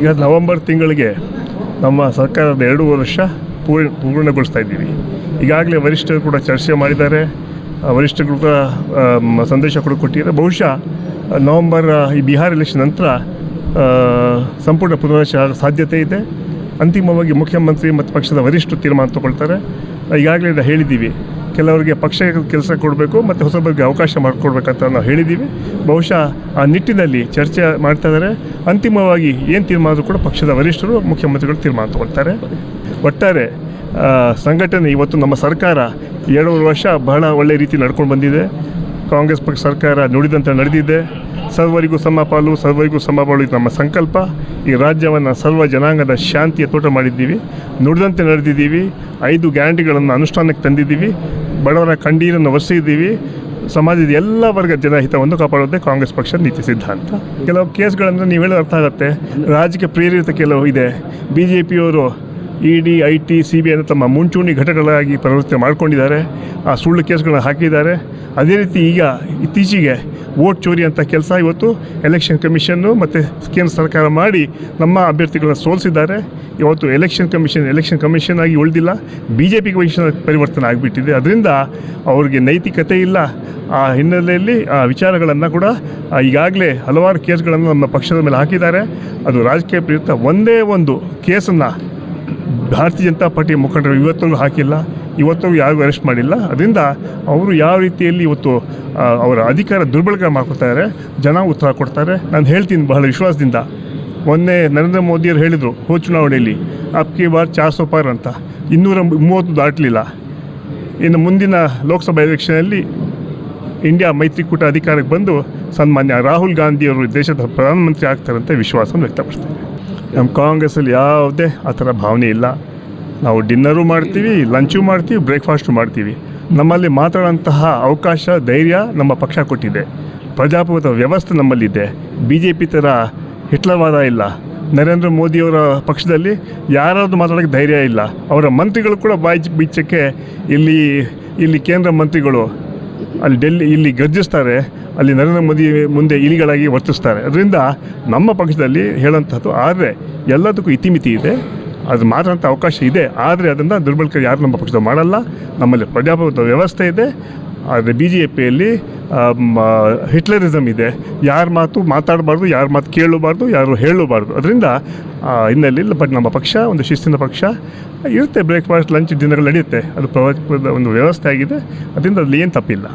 ಈಗ ನವೆಂಬರ್ ತಿಂಗಳಿಗೆ ನಮ್ಮ ಸರ್ಕಾರದ ಎರಡು ವರ್ಷ ಪೂರ್ಣ ಪೂರ್ಣಗೊಳಿಸ್ತಾ ಇದ್ದೀವಿ. ಈಗಾಗಲೇ ವರಿಷ್ಠರು ಕೂಡ ಚರ್ಚೆ ಮಾಡಿದ್ದಾರೆ. ವರಿಷ್ಠರು ಕೂಡ ಸಂದೇಶ ಕೂಡ ಕೊಟ್ಟಿದ್ದಾರೆ. ಬಹುಶಃ ನವೆಂಬರ್ ಈ ಬಿಹಾರ್ ಎಲೆಕ್ಷನ್ ನಂತರ ಸಂಪೂರ್ಣ ಪುನರ್ವಶ ಸಾಧ್ಯತೆ ಇದೆ. ಅಂತಿಮವಾಗಿ ಮುಖ್ಯಮಂತ್ರಿ ಮತ್ತು ಪಕ್ಷದ ವರಿಷ್ಠರು ತೀರ್ಮಾನ ತಗೊಳ್ತಾರೆ. ಈಗಾಗಲೇ ಹೇಳಿದ್ದೀವಿ. ಕೆಲವರಿಗೆ ಪಕ್ಷ ಕೆಲಸ ಕೊಡಬೇಕು ಮತ್ತು ಹೊಸಬರಿಗೆ ಅವಕಾಶ ಮಾಡಿಕೊಡ್ಬೇಕಂತ ನಾವು ಹೇಳಿದ್ದೀವಿ. ಬಹುಶಃ ಆ ನಿಟ್ಟಿನಲ್ಲಿ ಚರ್ಚೆ ಮಾಡ್ತಾ ಇದ್ದಾರೆ. ಅಂತಿಮವಾಗಿ ಏನು ತೀರ್ಮಾನ ಕೂಡ ಪಕ್ಷದ ವರಿಷ್ಠರು, ಮುಖ್ಯಮಂತ್ರಿಗಳು ತೀರ್ಮಾನ ತಗೊಳ್ತಾರೆ. ಒಟ್ಟಾರೆ ಸಂಘಟನೆ ಇವತ್ತು ನಮ್ಮ ಸರ್ಕಾರ ಎರಡೂವರೆ ವರ್ಷ ಬಹಳ ಒಳ್ಳೆಯ ರೀತಿ ನಡ್ಕೊಂಡು ಬಂದಿದೆ. ಕಾಂಗ್ರೆಸ್ ಪಕ್ಷ ಸರ್ಕಾರ ನುಡಿದಂತೆ ನಡೆದಿದೆ. ಸರ್ವರಿಗೂ ಸಮಪಾಲು ಸರ್ವರಿಗೂ ಸಮಪಾಲು ಇದು ನಮ್ಮ ಸಂಕಲ್ಪ. ಈ ರಾಜ್ಯವನ್ನು ಸರ್ವ ಜನಾಂಗದ ಶಾಂತಿಯ ತೋಟ ಮಾಡಿದ್ದೀವಿ. ನುಡಿದಂತೆ ನಡೆದಿದ್ದೀವಿ. ಐದು ಗ್ಯಾರಂಟಿಗಳನ್ನು ಅನುಷ್ಠಾನಕ್ಕೆ ತಂದಿದ್ದೀವಿ. ಬಡವರ ಕಂಡೀರನ್ನು ಒರೆಸಿದ್ದೀವಿ. ಸಮಾಜದ ಎಲ್ಲ ವರ್ಗದ ಜನಹಿತವನ್ನು ಕಾಪಾಡೋದೇ ಕಾಂಗ್ರೆಸ್ ಪಕ್ಷ ನೀತಿ ಸಿದ್ಧಾಂತ. ಕೆಲವು ಕೇಸ್ಗಳನ್ನು ನೀವು ಹೇಳೋದು ಅರ್ಥ ಆಗುತ್ತೆ. ರಾಜಕೀಯ ಪ್ರೇರಿತ ಕೆಲವು ಇದೆ. ಬಿ ಜೆ ಪಿಯವರು E D I T C B ಅನ್ನು ತಮ್ಮ ಮುಂಚೂಣಿ ಘಟಕಗಳಾಗಿ ಪ್ರವೃತ್ತಿ ಮಾಡ್ಕೊಂಡಿದ್ದಾರೆ. ಆ ಸುಳ್ಳು ಕೇಸ್ಗಳನ್ನ ಹಾಕಿದ್ದಾರೆ. ಅದೇ ರೀತಿ ಈಗ ಇತ್ತೀಚೆಗೆ ವೋಟ್ ಚೋರಿ ಅಂತ ಕೆಲಸ ಇವತ್ತು ಎಲೆಕ್ಷನ್ ಕಮಿಷನ್ನು ಮತ್ತು ಕೇಂದ್ರ ಸರ್ಕಾರ ಮಾಡಿ ನಮ್ಮ ಅಭ್ಯರ್ಥಿಗಳನ್ನ ಸೋಲಿಸಿದ್ದಾರೆ. ಇವತ್ತು ಎಲೆಕ್ಷನ್ ಕಮಿಷನ್ ಎಲೆಕ್ಷನ್ ಕಮಿಷನ್ ಆಗಿ ಉಳಿದಿಲ್ಲ. ಬಿ ಜೆ ಪಿ ಕಮಿಷನ್ ಪರಿವರ್ತನೆ ಆಗಿಬಿಟ್ಟಿದೆ. ಅದರಿಂದ ಅವ್ರಿಗೆ ನೈತಿಕತೆ ಇಲ್ಲ. ಆ ಹಿನ್ನೆಲೆಯಲ್ಲಿ, ಆ ವಿಚಾರಗಳನ್ನು ಕೂಡ ಈಗಾಗಲೇ ಹಲವಾರು ಕೇಸ್ಗಳನ್ನು ನಮ್ಮ ಪಕ್ಷದ ಮೇಲೆ ಹಾಕಿದ್ದಾರೆ. ಅದು ರಾಜಕೀಯ ಪ್ರಯುಕ್ತ ಒಂದೇ ಒಂದು ಕೇಸನ್ನು ಭಾರತೀಯ ಜನತಾ ಪಾರ್ಟಿ ಮುಖಂಡರು ಇವತ್ತೂ ಹಾಕಿಲ್ಲ. ಇವತ್ತವರೆಗೂ ಯಾರು ಅರೆಸ್ಟ್ ಮಾಡಿಲ್ಲ. ಅದರಿಂದ ಅವರು ಯಾವ ರೀತಿಯಲ್ಲಿ ಇವತ್ತು ಅವರ ಅಧಿಕಾರ ದುರ್ಬಳಕೆ ಮಾಡ್ಕೊತಾರೆ ಜನ ಉತ್ತರ ಕೊಡ್ತಾರೆ. ನಾನು ಹೇಳ್ತೀನಿ ಬಹಳ ವಿಶ್ವಾಸದಿಂದ. ಮೊನ್ನೆ ನರೇಂದ್ರ ಮೋದಿಯವರು ಹೇಳಿದರು ಹೋ ಚುನಾವಣೆಯಲ್ಲಿ, ಅಪ್ಕಿ ಬಾರ್ ಚಾರ್ ಸೋ ಪಾರ್ ಅಂತ. ಇನ್ನೂರ ಮೂವತ್ತು ದಾಟಲಿಲ್ಲ. ಇನ್ನು ಮುಂದಿನ ಲೋಕಸಭಾ ಎಲೆಕ್ಷನಲ್ಲಿ ಇಂಡಿಯಾ ಮೈತ್ರಿಕೂಟ ಅಧಿಕಾರಕ್ಕೆ ಬಂದು ಸನ್ಮಾನ್ಯ ರಾಹುಲ್ ಗಾಂಧಿಯವರು ದೇಶದ ಪ್ರಧಾನಮಂತ್ರಿ ಆಗ್ತಾರಂತ ವಿಶ್ವಾಸವನ್ನು ವ್ಯಕ್ತಪಡಿಸ್ತಾರೆ. ನಮ್ಮ ಕಾಂಗ್ರೆಸ್ಸಲ್ಲಿ ಯಾವುದೇ ಆ ಥರ ಭಾವನೆ ಇಲ್ಲ. ನಾವು ಡಿನ್ನರು ಮಾಡ್ತೀವಿ ಲಂಚು ಮಾಡ್ತೀವಿ ಬ್ರೇಕ್ಫಾಸ್ಟು ಮಾಡ್ತೀವಿ. ನಮ್ಮಲ್ಲಿ ಮಾತಾಡೋಂತಹ ಅವಕಾಶ, ಧೈರ್ಯ ನಮ್ಮ ಪಕ್ಷ ಕೊಟ್ಟಿದೆ. ಪ್ರಜಾಪ್ರಭುತ್ವ ವ್ಯವಸ್ಥೆ ನಮ್ಮಲ್ಲಿದೆ. ಬಿ ಜೆ ಪಿ ಥರ ಹಿಟ್ಲರ್ವಾದ ಇಲ್ಲ. ನರೇಂದ್ರ ಮೋದಿಯವರ ಪಕ್ಷದಲ್ಲಿ ಯಾರಾದರೂ ಮಾತಾಡೋಕ್ಕೆ ಧೈರ್ಯ ಇಲ್ಲ. ಅವರ ಮಂತ್ರಿಗಳು ಕೂಡ ಬಾಯಿ ಬಿಚ್ಚಕ್ಕೆ ಇಲ್ಲಿ ಇಲ್ಲಿ ಕೇಂದ್ರ ಮಂತ್ರಿಗಳು ಅಲ್ಲಿ ಡೆಲ್ಲಿ, ಇಲ್ಲಿ ಗರ್ಜಿಸ್ತಾರೆ. ಅಲ್ಲಿ ನರೇಂದ್ರ ಮೋದಿ ಮುಂದೆ ಇಲಿಗಳಾಗಿ ವರ್ತಿಸ್ತಾರೆ. ಅದರಿಂದ ನಮ್ಮ ಪಕ್ಷದಲ್ಲಿ ಹೇಳೋಂಥದ್ದು ಆದರೆ ಎಲ್ಲದಕ್ಕೂ ಇತಿಮಿತಿ ಇದೆ. ಅದು ಮಾಡುವಂಥ ಅವಕಾಶ ಇದೆ. ಆದರೆ ಅದನ್ನು ದುರ್ಬಳಕೆ ಯಾರು ನಮ್ಮ ಪಕ್ಷದ ಮಾಡಲ್ಲ. ನಮ್ಮಲ್ಲಿ ಪ್ರಜಾಪ್ರಭುತ್ವ ವ್ಯವಸ್ಥೆ ಇದೆ. ಆದರೆ ಬಿ ಜೆ ಪಿಯಲ್ಲಿ ಹಿಟ್ಲರಿಸಮ್ ಇದೆ. ಯಾರ ಮಾತು ಮಾತಾಡಬಾರ್ದು, ಯಾರ ಮಾತು ಕೇಳಬಾರ್ದು, ಯಾರು ಹೇಳಬಾರ್ದು. ಅದರಿಂದ ಹಿನ್ನೆಲೆಯಲ್ಲಿ ಬಟ್ ನಮ್ಮ ಪಕ್ಷ, ಒಂದು ಶಿಸ್ತಿನ ಪಕ್ಷ, ಇರುತ್ತೆ. ಬ್ರೇಕ್ಫಾಸ್ಟ್ ಲಂಚ್ ಡಿನ್ನರ್ಗಳು ನಡೆಯುತ್ತೆ. ಅದು ಪ್ರವಾಸ ಒಂದು ವ್ಯವಸ್ಥೆ ಆಗಿದೆ. ಅದರಿಂದ ಅಲ್ಲಿ ಏನು ತಪ್ಪಿಲ್ಲ.